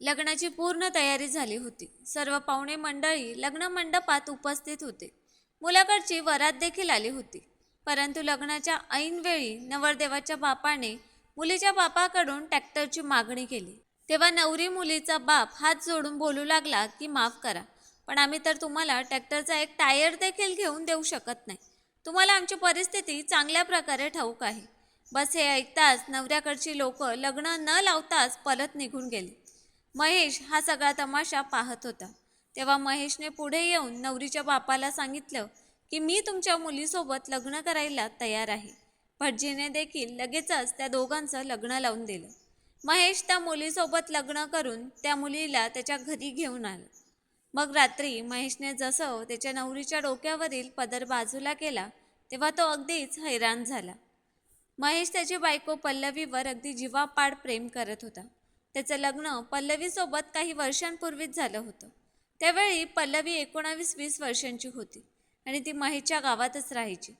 लग्नाची पूर्ण तयारी झाली होती. सर्व पाहुणे मंडळी लग्न मंडपात उपस्थित होते. मुलाकडची वरात देखील आली होती. परंतु लग्नाच्या ऐनवेळी नवरदेवाच्या बापाने मुलीच्या बापाकडून ट्रॅक्टरची मागणी केली. तेव्हा नवरी मुलीचा बाप हात जोडून बोलू लागला की माफ करा पण आम्ही तर तुम्हाला ट्रॅक्टरचा एक टायर देखील घेऊन देऊ शकत नाही. तुम्हाला आमची परिस्थिती चांगल्या प्रकारे ठाऊक आहे. बस हे ऐकताच नवऱ्याकडची लोक लग्न न लावताच परत निघून गेली. महेश हा सगळा तमाशा पाहत होता. तेव्हा महेशने पुढे येऊन नवरीच्या बापाला सांगितलं की मी तुमच्या मुलीसोबत लग्न करायला तयार आहे. भटजीने देखील लगेचच त्या दोघांचं लग्न लावून दिलं. महेश त्या मुलीसोबत लग्न करून त्या मुलीला त्याच्या घरी घेऊन आला. मग रात्री महेशने जसं त्याच्या नवरीच्या डोक्यावरील पदर बाजूला केला तेव्हा तो अगदीच हैराण झाला. महेश त्याची बायको पल्लवीवर अगदी जीवापाड प्रेम करत होता. त्याचं लग्न पल्लवीसोबत काही वर्षांपूर्वीच झालं होतं. त्यावेळी पल्लवी एकोणावीस वीस वर्षांची होती आणि ती महेशच्या गावातच राहायची.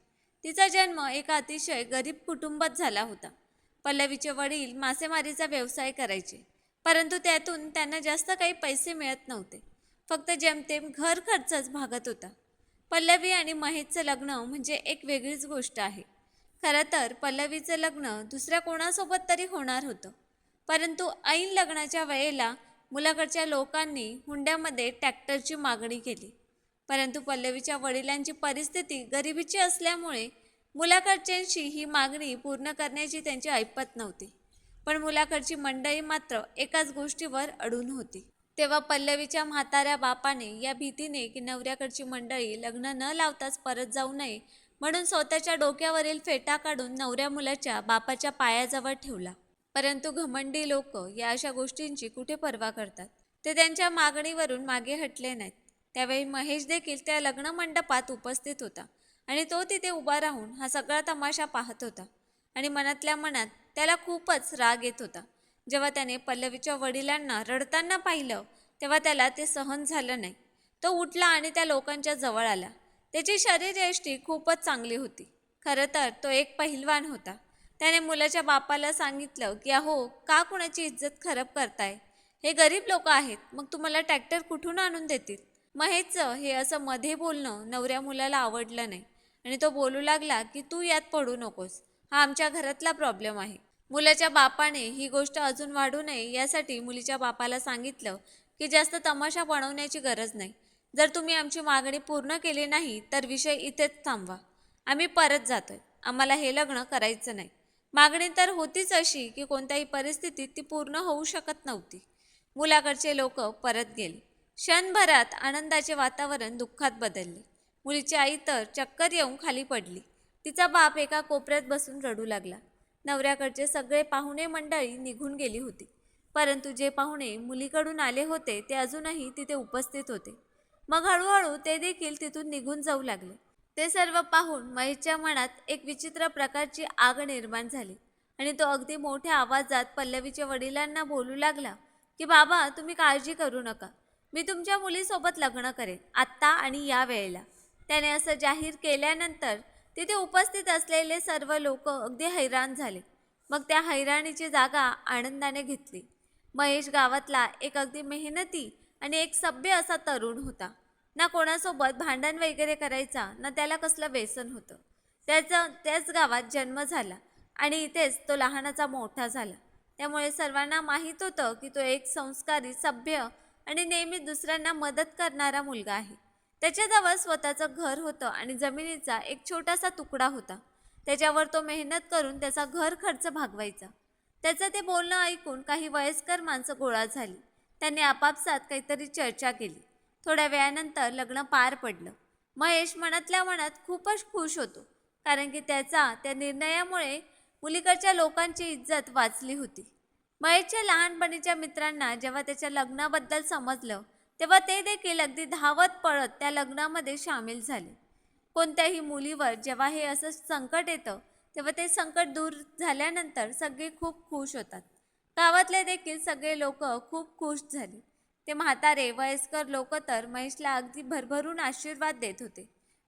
तिचा जन्म एका अतिशय गरीब कुटुंबात झाला होता. पल्लवीचे वडील मासेमारीचा व्यवसाय करायचे परंतु त्यातून त्यांना जास्त काही पैसे मिळत नव्हते. फक्त जेमतेम घर खर्चच भागत होता. पल्लवी आणि महेशचं लग्न म्हणजे एक वेगळीच गोष्ट आहे. खरं तर पल्लवीचं लग्न दुसऱ्या कोणासोबत तरी होणार होतं. परंतु ऐन लग्नाच्या वेळेला मुलाकडच्या लोकांनी हुंड्यामध्ये ट्रॅक्टरची मागणी केली. परंतु पल्लवीच्या वडिलांची परिस्थिती गरिबीची असल्यामुळे मुलाकडच्यांशी ही मागणी पूर्ण करण्याची त्यांची ऐपत नव्हती. पण मुलाकडची मंडळी मात्र एकाच गोष्टीवर अडून होती. तेव्हा पल्लवीच्या म्हाताऱ्या बापाने या भीतीने की नवऱ्याकडची मंडळी लग्न न लावताच परत जाऊ नये म्हणून स्वतःच्या डोक्यावरील फेटा काढून नवऱ्या मुलाच्या बापाच्या पायाजवळ ठेवला. परंतु घमंडी लोक या अशा गोष्टींची कुठे पर्वा करतात? ते त्यांच्या मागणीवरून मागे हटले नाहीत. त्यावेळी महेश देखील त्या लग्न मंडपात उपस्थित होता आणि तो तिथे उभा राहून हा सगळा तमाशा पाहत होता आणि मनातल्या मनात त्याला खूपच राग येत होता. जेव्हा त्याने पल्लवीच्या वडिलांना रडताना पाहिलं तेव्हा त्याला ते सहन झालं नाही. तो उठला आणि त्या लोकांच्या जवळ आला. त्याची शरीरयष्टी खूपच चांगली होती. खरं तर तो एक पहिलवान होता. त्याने मुलाच्या बापाला सांगितलं की अहो का कुणाची इज्जत खराब करताय? हे गरीब लोक आहेत मग तुम्हाला ट्रॅक्टर कुठून आणून देतील? महेशचं हे असं मध्ये बोलणं नवऱ्या मुलाला आवडलं नाही आणि तो बोलू लागला की तू यात पडू नकोस हा आमच्या घरातला प्रॉब्लेम आहे. मुलाच्या बापाने ही गोष्ट अजून वाढू नये यासाठी मुलीच्या बापाला सांगितलं की जास्त तमाशा बनवण्याची गरज नाही. जर तुम्ही आमची मागणी पूर्ण केली नाही तर विषय इथेच थांबवा. आम्ही परत जातोय. आम्हाला हे लग्न करायचं नाही. मागणी तर होतीच अशी की कोणत्याही परिस्थितीत ती पूर्ण होऊ शकत नव्हती. मुलाकडचे लोक परत गेले. क्षणभरात आनंदाचे वातावरण दुःखात बदलले. मुलीची आई तर चक्कर येऊन खाली पडली. तिचा बाप एका कोपऱ्यात बसून रडू लागला. नवऱ्याकडचे सगळे पाहुणे मंडळी निघून गेली होती. परंतु जे पाहुणे मुलीकडून आले होते ते अजूनही तिथे उपस्थित होते. मग हळूहळू ते देखील तिथून निघून जाऊ लागले. ते सर्व पाहून महेशच्या मनात एक विचित्र प्रकारची आग निर्माण झाली. आणि तो अगदी मोठ्या आवाजात पल्लवीच्या वडिलांना बोलू लागला की बाबा तुम्ही काळजी करू नका. मी तुमच्या मुलीसोबत लग्न करेन आत्ता आणि या वेळेला. त्याने असं जाहीर केल्यानंतर तिथे उपस्थित असलेले सर्व लोक अगदी हैराण झाले. मग त्या हैराणीची जागा आनंदाने घेतली. महेश गावातला एक अगदी मेहनती आणि एक सभ्य असा तरुण होता. ना कोणासोबत भांडण वगैरे करायचा ना त्याला कसलं व्यसन होतं. त्याचं त्याच गावात जन्म झाला आणि इथेच तो लहानाचा मोठा झाला. त्यामुळे सर्वांना माहीत होतं की तो एक संस्कारी सभ्य आणि नेहमी दुसऱ्यांना मदत करणारा मुलगा आहे. त्याच्याजवळ स्वतःचं घर होतं आणि जमिनीचा एक छोटासा तुकडा होता. त्याच्यावर तो मेहनत करून त्याचा घर खर्च भागवायचा. त्याचं ते बोलणं ऐकून काही वयस्कर माणसं गोळा झाली. त्यांनी आपापसात काहीतरी चर्चा केली. थोड्या वेळानंतर लग्न पार पडलं. महेश मनातल्या मनात खूपच खुश होतो कारण की त्याचा त्या निर्णयामुळे मुलीकडच्या लोकांची इज्जत वाचली होती. महेशच्या लहानपणीच्या मित्रांना जेव्हा त्याच्या लग्नाबद्दल समजलं तेव्हा ते देखील अगदी धावत पळत त्या लग्नामध्ये सामील झाले. कोणत्याही मुलीवर जेव्हा हे असं संकट येतं तेव्हा ते संकट दूर झाल्यानंतर सगळे खूप खुश होतात. गावातले देखील सगळे लोक खूप खुश झाले. ते म्हातारे वयस्कर लोक तर महेशला अगदी भरभरून आशीर्वाद देत होते.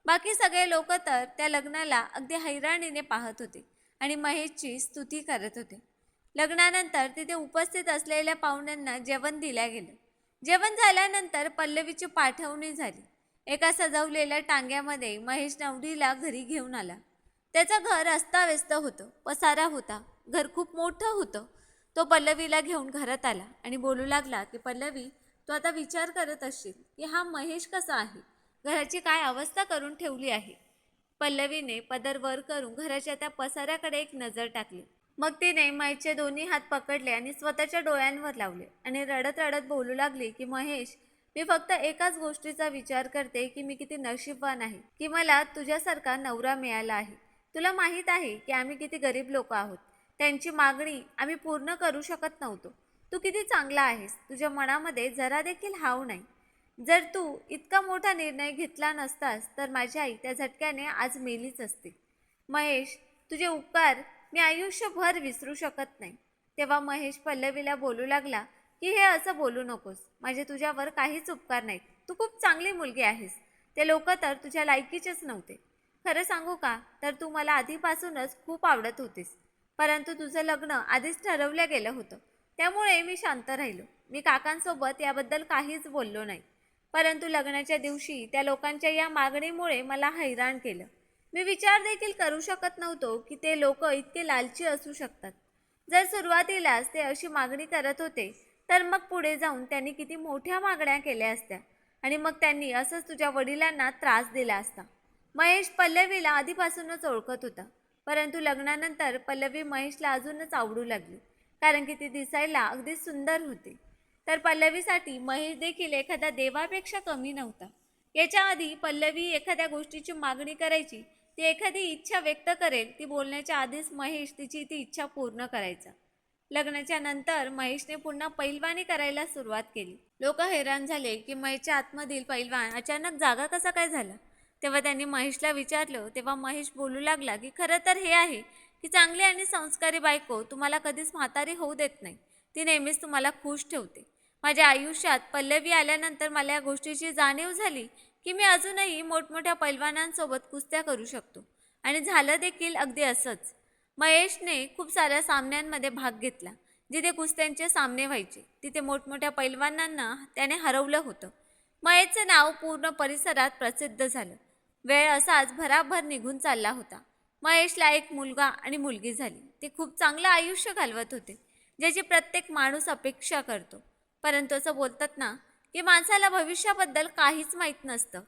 बाकी सगळे लोक तर त्या लग्नाला अगदी हैराणीने पाहत होते आणि महेशची स्तुती करत होते. लग्नानंतर तिथे उपस्थित असलेल्या पाहुण्यांना जेवण दिल्या गेलं. जेवण झाल्यानंतर पल्लवीची पाठवणी झाली. एका सजवलेल्या टांग्यामध्ये महेश नवरीला घरी घेऊन आला. त्याचं घर अस्ताव्यस्त होतं पसारा होता घर खूप मोठं होतं. तो पल्लवीला घेऊन घरात आला आणि बोलू लागला की पल्लवी तू आता विचार करत असशील की हा महेश कसा आहे? घराची काय अवस्था करून ठेवली आहे? पल्लवीने पदर वर करून घराच्या त्या पसाऱ्याकडे एक नजर टाकली. मग तिने महेशचे दोन्ही हात पकडले आणि स्वतःच्या डोळ्यांवर लावले आणि रडत रडत बोलू लागली की महेश मी फक्त एकाच गोष्टीचा विचार करते की मी किती नशीबवान आहे की मला तुझ्यासारखा नवरा मिळाला आहे. तुला माहीत आहे की आम्ही किती गरीब लोक आहोत. त्यांची मागणी आम्ही पूर्ण करू शकत नव्हतो. तू किती चांगला आहेस. तुझ्या मनामध्ये जरा देखील हाव नाही. जर तू इतका मोठा निर्णय घेतला नसतास तर माझी आई त्या झटक्याने आज मेलीच असते. महेश तुझे उपकार मी आयुष्यभर विसरू शकत नाही. तेव्हा महेश पल्लवीला बोलू लागला की हे असं बोलू नकोस. माझे तुझ्यावर काहीच उपकार नाहीत. तू खूप चांगली मुलगी आहेस. ते लोक तर तुझ्या लायकीचेच नव्हते. खरं सांगू का? तर तू मला आधीपासूनच खूप आवडत होतीस. परंतु तुझं लग्न आधीच ठरवलं गेलं होतं. त्यामुळे मी शांत राहिलो. मी काकांसोबत याबद्दल काहीच बोललो नाही. परंतु लग्नाच्या दिवशी त्या लोकांच्या या मागणीमुळे मला हैराण केलं. मी विचार देखील करू शकत नव्हतो की ते लोक इतके लालची असू शकतात. जर सुरुवातीलाच ते अशी मागणी करत होते तर मग पुढे जाऊन त्यांनी किती मोठ्या मागण्या केल्या असत्या आणि मग त्यांनी असंच तुझ्या वडिलांना त्रास दिला असता. महेश पल्लवीला आधीपासूनच ओळखत होता परंतु लग्नानंतर पल्लवी महेशला अजूनच आवडू लागली. कारण की ती दिसायला अगदी सुंदर होती. तर पल्लवीसाठी महेश देखील एखाद्या देवापेक्षा कमी नव्हता. याच्या आधी पल्लवी एखाद्या गोष्टीची मागणी करायची ती एखादी इच्छा व्यक्त करेल ती बोलण्याच्या आधीच महेश तिची ती इच्छा पूर्ण करायचा. लग्नाच्या नंतर महेशने पुन्हा पैलवानी करायला सुरुवात केली. लोक हैराण झाले की महेशच्या आतमधील पैलवान अचानक जागा कसा काय झाला? तेव्हा त्यांनी महेशला विचारलं तेव्हा महेश बोलू लागला की खरं तर हे आहे ही चांगली आणि संस्कारी बायको तुम्हाला कधीच म्हातारी होऊ देत नाही. ती नेहमीच तुम्हाला खुश ठेवते. माझ्या आयुष्यात पल्लवी आल्यानंतर मला या गोष्टीची जाणीव झाली की मी अजूनही मोठमोठ्या पैलवानांसोबत कुस्त्या करू शकतो. आणि झालं देखील अगदी असंच. महेशने खूप साऱ्या सामन्यांमध्ये भाग घेतला जिथे कुस्त्यांचे सामने व्हायचे. तिथे मोठमोठ्या पैलवानांना त्याने हरवलं होतं. महेशचं नाव पूर्ण परिसरात प्रसिद्ध झालं. वेळ असाच भराभर निघून चालला होता. महेशला एक मुलगा आणि मुलगी झाली. ते खूप चांगलं आयुष्य घालवत होते ज्याची प्रत्येक माणूस अपेक्षा करतो. परंतु असं बोलतात ना की माणसाला भविष्याबद्दल काहीच माहीत नसतं.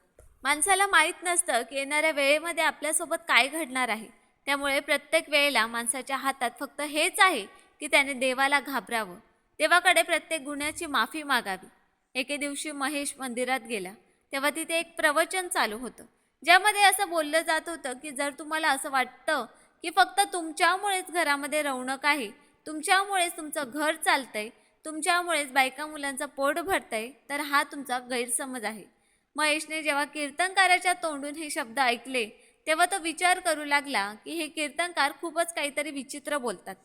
माणसाला माहीत नसतं की येणाऱ्या वेळेमध्ये आपल्यासोबत काय घडणार आहे. त्यामुळे प्रत्येक वेळेला माणसाच्या हातात फक्त हेच आहे की त्याने देवाला घाबरावं. देवाकडे प्रत्येक गुन्ह्याची माफी मागावी. एके दिवशी महेश मंदिरात गेला. तेव्हा तिथे एक प्रवचन चालू होतं. ज्यामध्ये असं बोललं जात होतं की जर तुम्हाला असं वाटतं की फक्त तुमच्यामुळेच घरामध्ये रौनक आहे तुमच्यामुळेच तुमचं घर चालतंय तुमच्यामुळेच बायका मुलांचं पोट भरतंय तर हा तुमचा गैरसमज आहे. महेशने जेव्हा कीर्तनकाराच्या तोंडून हे शब्द ऐकले तेव्हा तो विचार करू लागला की हे कीर्तनकार खूपच काहीतरी विचित्र बोलतात.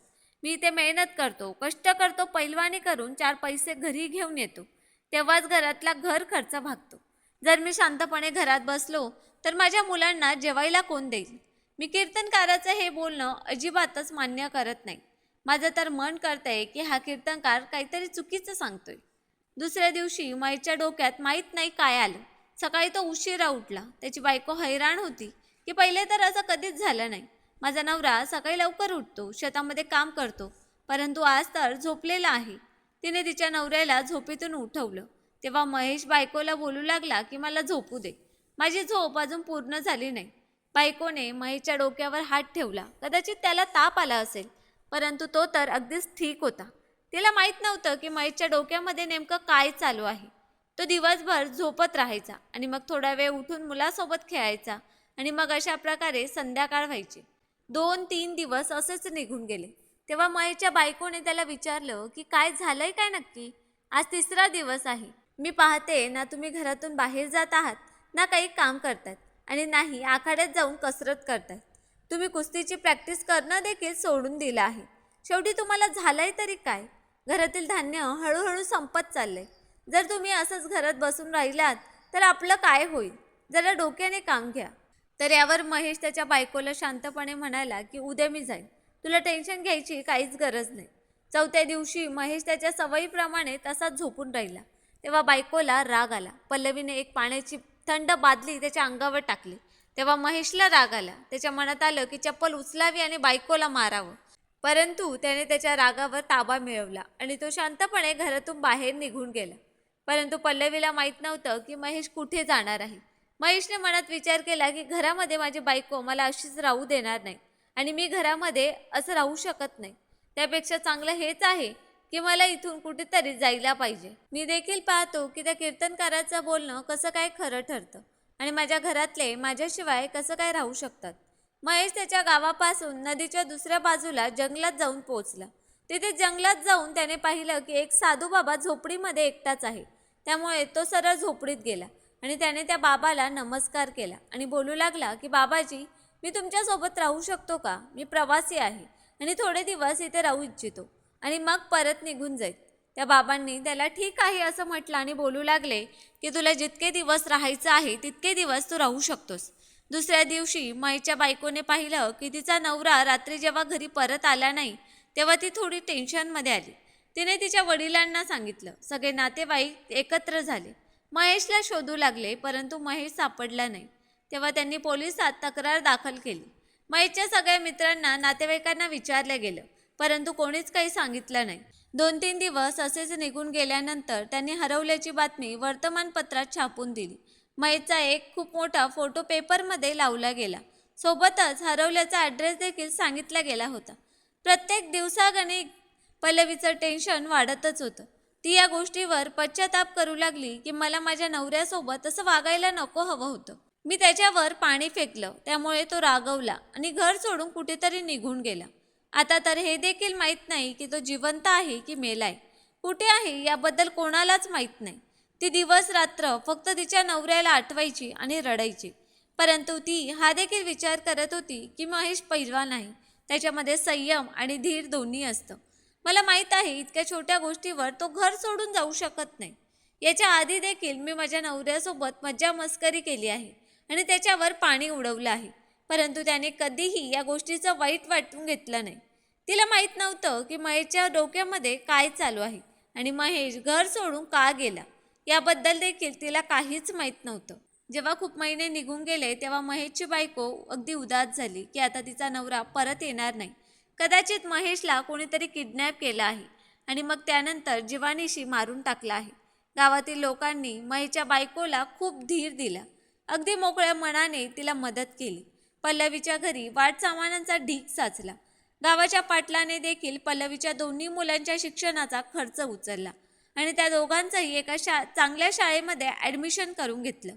मी ते मेहनत करतो कष्ट करतो पैलवानी करून चार पैसे घरी घेऊन येतो. तेव्हाच घरातला घर खर्च भागतो. जर मी शांतपणे घरात बसलो तर माझ्या मुलांना जेवायला कोण देईल? मी कीर्तनकाराचं हे बोलणं अजिबातच मान्य करत नाही. माझं तर मन करतंय की हा कीर्तनकार काहीतरी चुकीचं सांगतोय. दुसऱ्या दिवशी माईच्या डोक्यात माहीत नाही काय आलं. सकाळी तो उशिरा उठला. त्याची बायको हैराण होती की पहिले तर असं कधीच झालं नाही. माझा नवरा सकाळी लवकर उठतो शेतामध्ये काम करतो परंतु आज तर झोपलेला आहे. तिने तिच्या नवऱ्याला झोपेतून उठवलं. तेव्हा महेश बायकोला बोलू लागला की मला झोपू दे. माझी झोप अजून पूर्ण झाली नाही. बायकोने महेशच्या डोक्यावर हात ठेवला. कदाचित त्याला ताप आला असेल परंतु तो तर अगदीच ठीक होता. तिला माहीत नव्हतं की महेशच्या डोक्यामध्ये नेमकं काय चालू आहे. तो दिवसभर झोपत राहायचा आणि मग थोडा वेळ उठून मुलासोबत खेळायचा आणि मग अशा प्रकारे संध्याकाळ व्हायची. दोन तीन दिवस असेच निघून गेले. तेव्हा महेशच्या बायकोने त्याला विचारलं की काय झालंय काय नक्की? आज तिसरा दिवस आहे. मी पाहते ना तुम्ही घरातून बाहेर जात आहात ना काही काम करतात आणि नाही आखाड्यात जाऊन कसरत करतात. तुम्ही कुस्तीची प्रॅक्टिस करणं देखील सोडून दिलं आहे. शेवटी तुम्हाला झालंय तरी काय? घरातील धान्य हळूहळू संपत चाललंय. जर तुम्ही असंच घरात बसून राहिलात तर आपलं काय होईल? जरा डोक्याने काम घ्या. तर यावर महेश त्याच्या बायकोला शांतपणे म्हणाला की उद्या मी जाईन. तुला टेन्शन घ्यायची काहीच गरज नाही. चौथ्या दिवशी महेश त्याच्या सवयीप्रमाणे तसाच झोपून राहिला. तेव्हा बायकोला राग आला. पल्लवीने एक पाण्याची थंड बादली त्याच्या अंगावर टाकली. तेव्हा महेशला राग आला. त्याच्या मनात आलं की चप्पल उचलावी आणि बायकोला मारावं. परंतु त्याने त्याच्या रागावर ताबा मिळवला आणि तो शांतपणे घरातून बाहेर निघून गेला. परंतु पल्लवीला माहीत नव्हतं की महेश कुठे जाणार आहे. महेशने मनात विचार केला की घरामध्ये माझी बायको मला अशीच राहू देणार नाही आणि मी घरामध्ये असं राहू शकत नाही. त्यापेक्षा चांगलं हेच आहे की मला इथून कुठेतरी जायला पाहिजे. मी देखील पाहतो की त्या कीर्तनकाराचं बोलणं कसं काय खरं ठरतं आणि माझ्या घरातले माझ्याशिवाय कसं काय राहू शकतात. महेश त्याच्या गावापासून नदीच्या दुसऱ्या बाजूला जंगलात जाऊन पोहोचला. तिथे जंगलात जाऊन त्याने पाहिलं की एक साधू बाबा झोपडीमध्ये एकटाच आहे. त्यामुळे तो सरळ झोपडीत गेला आणि त्याने त्या बाबाला नमस्कार केला आणि बोलू लागला की बाबाजी मी तुमच्यासोबत राहू शकतो का? मी प्रवासी आहे आणि थोडे दिवस इथे राहू इच्छितो. आणि मग परत निघून जाईल. त्या बाबांनी त्याला ठीक आहे असं म्हटलं आणि बोलू लागले की तुला जितके दिवस राहायचं आहे तितके दिवस तू राहू शकतोस. दुसऱ्या दिवशी माईच्या बायकोने पाहिलं की तिचा नवरा रात्री जेव्हा घरी परत आला नाही तेव्हा ती थोडी टेन्शनमध्ये आली. तिने तिच्या वडिलांना सांगितलं. सगळे नातेवाईक एकत्र झाले. महेशला शोधू लागले परंतु महेश सापडला नाही. तेव्हा त्यांनी पोलिसात तक्रार दाखल केली. महेशच्या सगळ्या मित्रांना नातेवाईकांना विचारलं गेलं. परंतु कोणीच काही सांगितलं नाही. दोन तीन दिवस असेच निघून गेल्यानंतर त्यांनी हरवल्याची बातमी वर्तमानपत्रात छापून दिली. महेशचा एक खूप मोठा फोटो पेपरमध्ये लावला गेला. सोबतच हरवल्याचा ॲड्रेस देखील सांगितला गेला होता. प्रत्येक दिवसागणिक पल्लवीचं टेन्शन वाढतच होतं. ती या गोष्टीवर पश्चाताप करू लागली की मला माझ्या नवऱ्यासोबत असं वागायला नको हवं होतं. मी त्याच्यावर पाणी फेकलं त्यामुळे तो रागवला आणि घर सोडून कुठेतरी निघून गेला. आता तर हे देखील माहीत नाही की तो जिवंत आहे की मेलाय कुठे आहे याबद्दल कोणालाच माहीत नाही. ती दिवस रात्र फक्त तिच्या नवऱ्याला आठवायची आणि रडायची. परंतु ती हा देखील विचार करत होती की महेश पैलवान आहे त्याच्यामध्ये संयम आणि धीर दोन्ही असतं. मला माहीत आहे इतक्या छोट्या गोष्टीवर तो घर सोडून जाऊ शकत नाही. याच्या आधी देखील मी माझ्या नवऱ्यासोबत मज्जा मस्करी केली आहे आणि त्याच्यावर पाणी उडवलं आहे. परंतु त्याने कधीही या गोष्टीचं वाईट वाटून घेतलं नाही. तिला माहीत नव्हतं की महेशच्या डोक्यामध्ये काय चालू आहे आणि महेश घर सोडून का गेला याबद्दल देखील तिला काहीच माहीत नव्हतं. जेव्हा खूप महिने निघून गेले तेव्हा महेशची बायको अगदी उदास झाली की आता तिचा नवरा परत येणार नाही. कदाचित महेशला कोणीतरी किडनॅप केलं आहे आणि मग त्यानंतर जीवानीशी मारून टाकला आहे. गावातील लोकांनी महेशच्या बायकोला खूप धीर दिला. अगदी मोकळ्या मनाने तिला मदत केली. पल्लवीच्या घरी वाटसामानांचा ढीक साचला. गावाच्या पाटलाने देखील पल्लवीच्या दोन्ही मुलांच्या शिक्षणाचा खर्च उचलला आणि त्या दोघांचंही एका शा चांगल्या शाळेमध्ये ॲडमिशन करून घेतलं.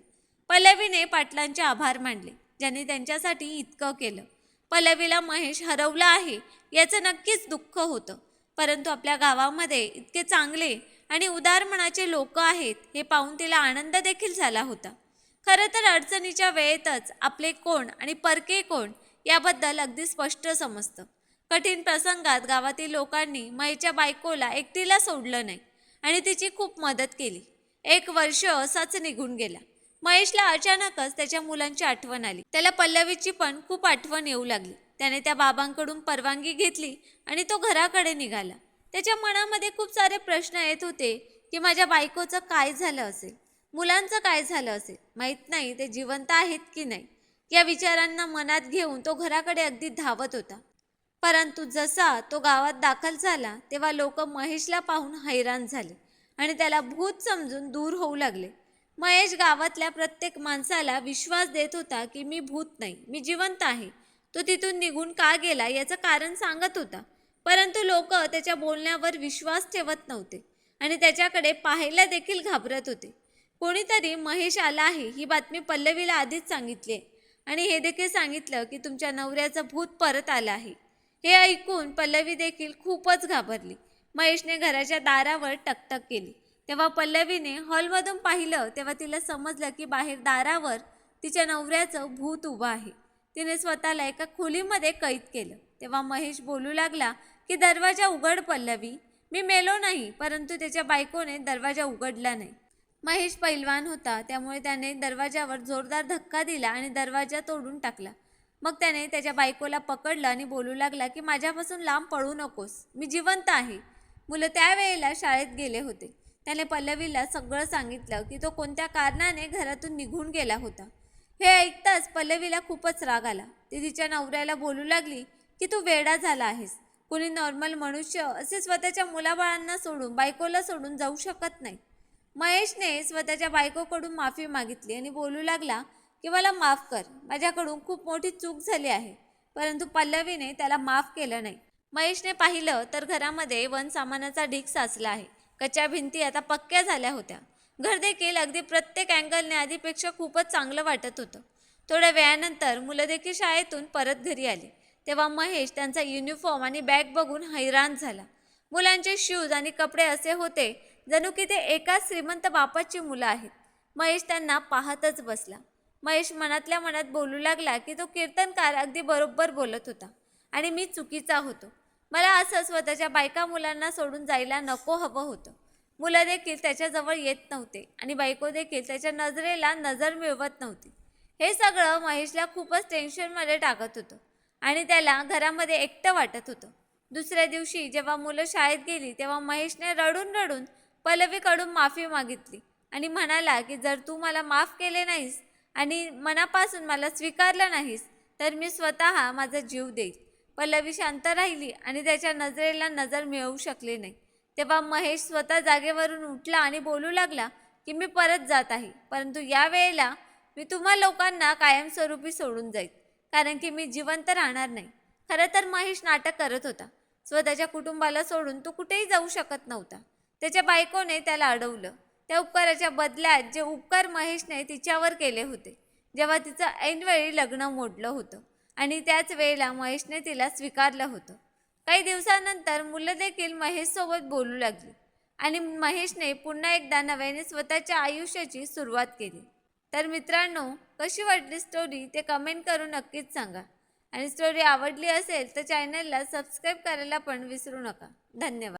पल्लवीने पाटलांचे आभार मानले. ज्यांनी त्यांच्यासाठी इतकं केलं. पल्लवीला महेश हरवला आहे याचं नक्कीच दुःख होतं. परंतु आपल्या गावामध्ये इतके चांगले आणि उदार मनाचे लोक आहेत हे पाहून तिला आनंद देखील झाला होता. खरं तर अडचणीच्या वेळेतच आपले कोण आणि परके कोण याबद्दल अगदी स्पष्ट समजतं. कठीण प्रसंगात गावातील लोकांनी मईच्या बायकोला एकटीला सोडलं नाही आणि तिची खूप मदत केली. एक वर्ष असाच निघून गेला. महेशला अचानकच त्याच्या मुलांची आठवण आली. त्याला पल्लवीची पण खूप आठवण येऊ लागली. त्याने त्या बाबांकडून परवानगी घेतली आणि तो घराकडे निघाला. त्याच्या मनामध्ये खूप सारे प्रश्न येत होते की माझ्या बायकोचं काय झालं असेल? मुलांचं काय झालं असेल? माहीत नाही ते जिवंत आहेत की नाही? या विचारांना मनात घेऊन तो घराकडे अगदी धावत होता. परंतु जसा तो गावात दाखल झाला तेव्हा लोक महेशला पाहून हैराण झाले आणि त्याला भूत समजून दूर होऊ लागले. महेश गावातल्या प्रत्येक माणसाला विश्वास देत होता की मी भूत नाही मी जिवंत आहे. तो तिथून निघून का गेला याचं कारण सांगत होता. परंतु लोक त्याच्या बोलण्यावर विश्वास ठेवत नव्हते आणि त्याच्याकडे पाहायला देखील घाबरत होते. कोणीतरी महेश आला आहे ही बातमी पल्लवीला आधीच सांगितली. आहे आणि हे देखील सांगितलं की तुमच्या नवऱ्याचं भूत परत आलं आहे हे ऐकून पल्लवी देखील खूपच घाबरली. महेशने घराच्या दारावर टकटक केली. तेव्हा पल्लवीने हॉलमधून पाहिलं तेव्हा तिला समजलं की बाहेर दारावर तिच्या नवऱ्याचं भूत उभं आहे. तिने स्वतःला एका खोलीमध्ये कैद केलं. तेव्हा महेश बोलू लागला की दरवाजा उघड पल्लवी. मी मेलो नाही परंतु त्याच्या बायकोने दरवाजा उघडला नाही. महेश पैलवान होता. त्यामुळे त्याने दरवाजावर जोरदार धक्का दिला आणि दरवाजा तोडून टाकला. मग त्याने त्याच्या बायकोला पकडलं आणि बोलू लागला की माझ्यापासून लांब पळू नकोस. मी जिवंत आहे. मुलं त्यावेळेला शाळेत गेले होते. त्याने पल्लवीला सगळं सांगितलं की तो कोणत्या कारणाने घरातून निघून गेला होता. हे ऐकताच पल्लवीला खूपच राग आला. ती तिच्या नवऱ्याला बोलू लागली की तू वेडा झाला आहेस. कुणी नॉर्मल मनुष्य असे स्वतःच्या मुलाबाळांना सोडून बायकोला सोडून जाऊ शकत नाही. महेशने स्वतःच्या बायकोकडून माफी मागितली आणि बोलू लागला की मला माफ कर. माझ्याकडून खूप मोठी चूक झाली आहे. परंतु पल्लवीने त्याला माफ केलं नाही. महेशने पाहिलं तर घरामध्ये वन सामानाचा ढीक साचला आहे. कच्च्या भिंती आता पक्क्या झाल्या होत्या. घर देखील अगदी प्रत्येक अँगलने आधीपेक्षा खूपच चांगलं वाटत होतं. थोड्या वेळानंतर मुलं देखील शाळेतून परत घरी आली. तेव्हा महेश त्यांचा युनिफॉर्म आणि बॅग बघून हैराण झाला. मुलांचे शूज आणि कपडे असे होते जणू की ते एकाच श्रीमंत बापाची मुलं आहेत. महेश त्यांना पाहतच बसला. महेश मनातल्या मनात बोलू लागला की तो कीर्तनकार अगदी बरोबर बोलत होता. आणि मी चुकीचा होतो. मला असं स्वतःच्या बायका मुलांना सोडून जायला नको हवं होतं. मुलं देखील त्याच्याजवळ येत नव्हते आणि बायको देखील त्याच्या नजरेला नजर मिळवत नव्हती. हे सगळं महेशला खूपच टेन्शनमध्ये टाकत होतं आणि त्याला घरामध्ये एकटं वाटत होतं. दुसऱ्या दिवशी जेव्हा मुलं शाळेत गेली तेव्हा महेशने रडून रडून पल्लवीकडून माफी मागितली. आणि म्हणाला की जर तू मला माफ केले नाहीस आणि मनापासून मला स्वीकारलं नाहीस तर मी स्वतः माझा जीव देईल पल्लवी शांत राहिली आणि त्याच्या नजरेला नजर मिळवू शकले नाही. तेव्हा महेश स्वतः जागेवरून उठला आणि बोलू लागला की मी परत जात आहे. परंतु या वेळेला मी तुम्हा लोकांना कायमस्वरूपी सोडून जाईल कारण की मी जिवंत राहणार नाही. खरं तर महेश नाटक करत होता. स्वतःच्या कुटुंबाला सोडून तो कुठेही जाऊ शकत नव्हता. त्याच्या बायकोने त्याला अडवलं. त्या उपकाराच्या बदल्यात जे उपकार महेशने तिच्यावर केले होते जेव्हा तिचं ऐनवेळी लग्न मोडलं होतं आणि त्याच वेळेला महेशने तिला स्वीकारलं होतं. काही दिवसानंतर मुलं देखील महेशसोबत बोलू लागली आणि महेशने पुन्हा एकदा नव्याने स्वतःच्या आयुष्याची सुरुवात केली. तर मित्रांनो कशी वाटली स्टोरी ते कमेंट करून नक्कीच सांगा. आणि स्टोरी आवडली असेल तर चॅनलला सबस्क्राईब करायला पण विसरू नका. धन्यवाद.